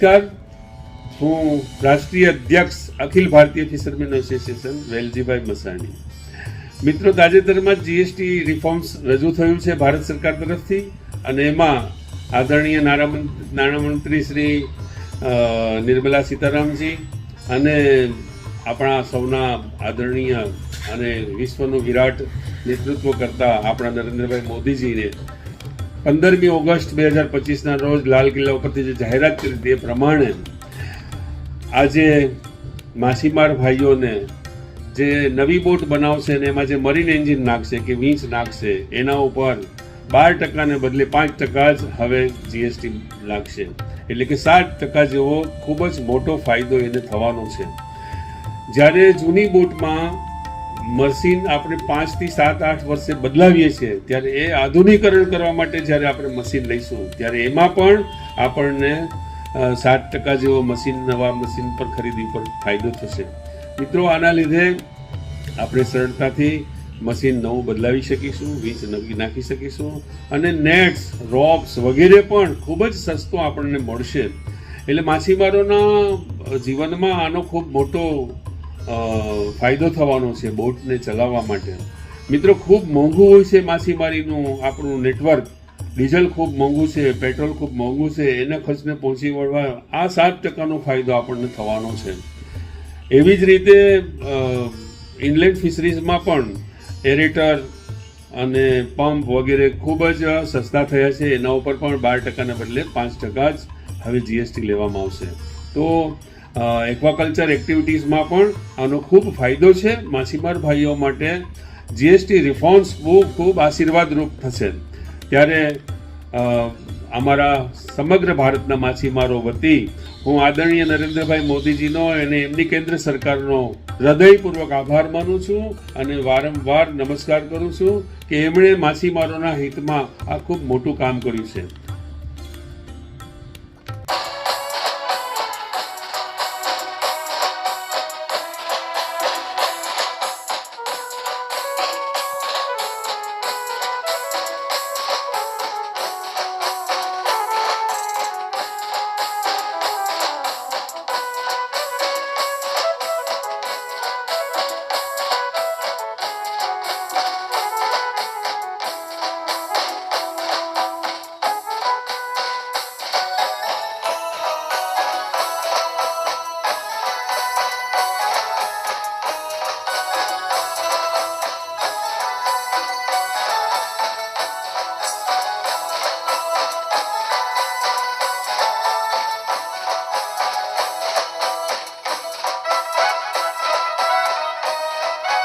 નમસ્કાર. હું રાષ્ટ્રીય અધ્યક્ષ અખિલ ભારતીય ફિશરમેન એસોસિએશન, વેલજીભાઈ મસાણી. મિત્રો, તાજેતરમાં જીએસટી રિફોર્મ્સ રજૂ થયું છે ભારત સરકાર તરફથી અને એમાં આદરણીય નાણામંત્રી શ્રી નિર્મલા સીતારામજી અને આપણા સૌના આદરણીય અને વિશ્વનું વિરાટ નેતૃત્વ કરતા આપણા નરેન્દ્રભાઈ મોદીજીને પંદરમી ઓગસ્ટ બે હજાર પચીસના રોજ લાલ કિલ્લા ઉપરથી જે જાહેરાત કરી તે પ્રમાણે આજે માછીમાર ભાઈઓને જે નવી બોટ બનાવશે ને એમાં જે મરીન એન્જિન નાખશે કે વીંચ નાખશે, એના ઉપર બાર ટકાને બદલે પાંચ ટકા જ હવે જીએસટી લાગશે. એટલે કે સાત ટકા જેવો ખૂબ જ મોટો ફાયદો એને થવાનો છે. જ્યારે જૂની બોટમાં મશીન આપણે પાંચથી સાત, આઠ વર્ષે બદલાવીએ છીએ, ત્યારે એ આધુનિકરણ કરવા માટે જ્યારે આપણે મશીન લઈશું, ત્યારે એમાં પણ આપણને સાત ટકા જેવો મશીન, નવા મશીન પર ખરીદી પર ફાયદો થશે. મિત્રો, આના લીધે આપણે સરળતાથી મશીન નવું બદલાવી શકીશું, વીજ નવી નાખી શકીશું, અને નેટ્સ, રોપ્સ વગેરે પણ ખૂબ જ સસ્તો આપણને મળશે. એટલે માછીમારોના જીવનમાં આનો ખૂબ મોટો ફાયદો થવાનો છે બોટને ચલાવવા માટે. મિત્રો, ખૂબ મોંઘું હોય છે માછીમારીનું આપણું નેટવર્ક. ડીઝલ ખૂબ મોંઘું છે, પેટ્રોલ ખૂબ મોંઘું છે, એના ખર્ચને પહોંચી વળવા આ સાત ટકાનો ફાયદો આપણને થવાનો છે. એવી જ રીતે ઇનલેન્ડ ફિશરીઝમાં પણ એરેટર અને પંપ વગેરે ખૂબ જ સસ્તા થયા છે. એના ઉપર પણ બાર ટકાના બદલે પાંચ ટકા જ હવે જીએસટી લેવામાં આવશે. તો એક્વાકલ્ચર એક્ટિવિટીઝમાં પણ આનો ખૂબ ફાયદો છે. માછીમાર ભાઈઓ માટે જીએસટી રિફોર્મ્સ બહુ ખૂબ આશીર્વાદરૂપ થશે. ત્યારે અમારા સમગ્ર ભારતના માછીમારો વતી હું આદરણીય નરેન્દ્રભાઈ મોદીજીનો અને એમની કેન્દ્ર સરકારનો હૃદયપૂર્વક આભાર માનું છું અને વારંવાર નમસ્કાર કરું છું કે એમણે માછીમારોના હિતમાં આ ખૂબ મોટું કામ કર્યું છે.